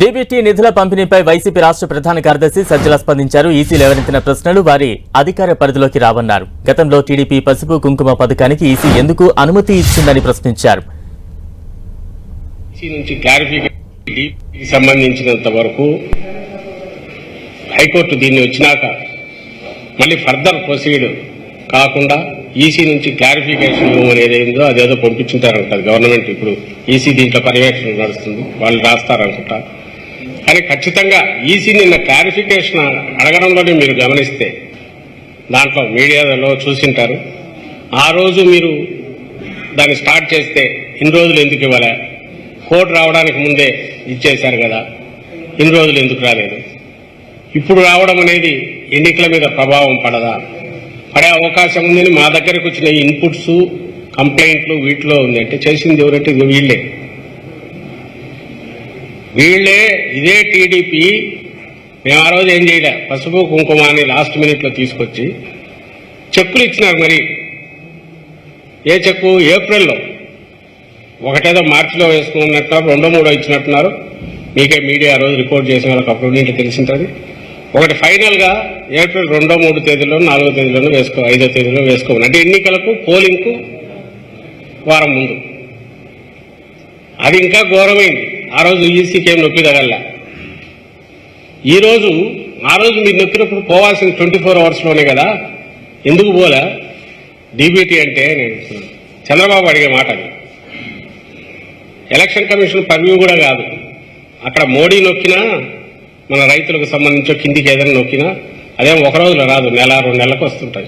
DBT నిధుల పంపిణీపై YCP రాష్ట్ర ప్రధాన కార్యదర్శి సజ్జల స్పందించారు. ఈసీ లేవనెత్తిన ప్రశ్నలు వారి అధికార పరిధిలోకి రావన్నారు. గతంలో టీడీపీ పసుపు కుంకుమ పథకానికి ఈసీ ఎందుకు అనుమతి ఇచ్చిందని ప్రశ్నించారు. సంబంధించినంత వరకు హైకోర్టు దీన్ని వచ్చినాక మళ్ళీ ఫర్దర్ ప్రొసీడ్ కాకుండా ఈసీ నుంచి క్లారిఫికేషన్ అనేది ఏందో అదేదో పంపించుంటారంటారు గవర్నమెంట్. ఇప్పుడు ఈసీ దీంట్లో పర్యవేక్షణ నడుస్తుంది. వాళ్ళు రాస్తారనుకుంటా. కానీ ఖచ్చితంగా ఈసీ నిన్న క్లారిఫికేషన్ అడగడంలోనే మీరు గమనిస్తే దాంట్లో మీడియాలో చూసింటారు. ఆ రోజు మీరు దాన్ని స్టార్ట్ చేస్తే ఇన్ని రోజులు ఎందుకు ఇవ్వలే? కోర్టు రావడానికి ముందే ఇచ్చేశారు కదా. ఇన్ని రోజులు ఎందుకు రాలేదు? ఇప్పుడు రావడం అనేది ఎన్నికల మీద ప్రభావం పడదా? పడే అవకాశం ఉందని మా దగ్గరకు వచ్చిన ఇన్పుట్స్ కంప్లైంట్లు వీటిలో ఉంది. అంటే చేసింది ఎవరంటే వీళ్ళే. వీళ్ళే ఇదే టీడీపీ. మేము ఆ రోజు ఏం చేయలే. పసుపు కుంకుమ అని లాస్ట్ మినిట్లో తీసుకొచ్చి చెక్కులు ఇచ్చినారు మరి. ఏ చెక్కు ఏప్రిల్లో. ఒకటేదో మార్చిలో వేసుకున్నట్టున్నారు రెండో మూడో ఇచ్చినట్టున్నారు. మీకే మీడియా ఆ రోజు రిపోర్ట్ చేసిన వాళ్ళకి అప్పుడు నీళ్ళు తెలిసింటుంది. ఒకటి ఫైనల్గా ఏప్రిల్ రెండో మూడు తేదీలో నాలుగో తేదీలోనూ వేసుకో ఐదో తేదీలో వేసుకోవాలి అంటే ఎన్నికలకు పోలింగ్కు వారం ముందు. అది ఇంకా ఘోరమైంది. ఆ రోజు ఈసీకి ఏం నొప్పి తగల ఈ రోజు ఆ రోజు మీరు నొక్కినప్పుడు పోవాల్సింది ట్వంటీ ఫోర్ అవర్స్లోనే కదా? ఎందుకు పోలే? డీబీటీ అంటే నేను చంద్రబాబు అడిగే మాట అది. ఎలక్షన్ కమిషన్ పర్వ్యూ కూడా కాదు. అక్కడ మోడీ నొక్కినా మన రైతులకు సంబంధించి కిందికి ఏదైనా నొక్కినా అదేం ఒక రోజులో రాదు. నెల రెండు నెలలకు వస్తుంటాయి.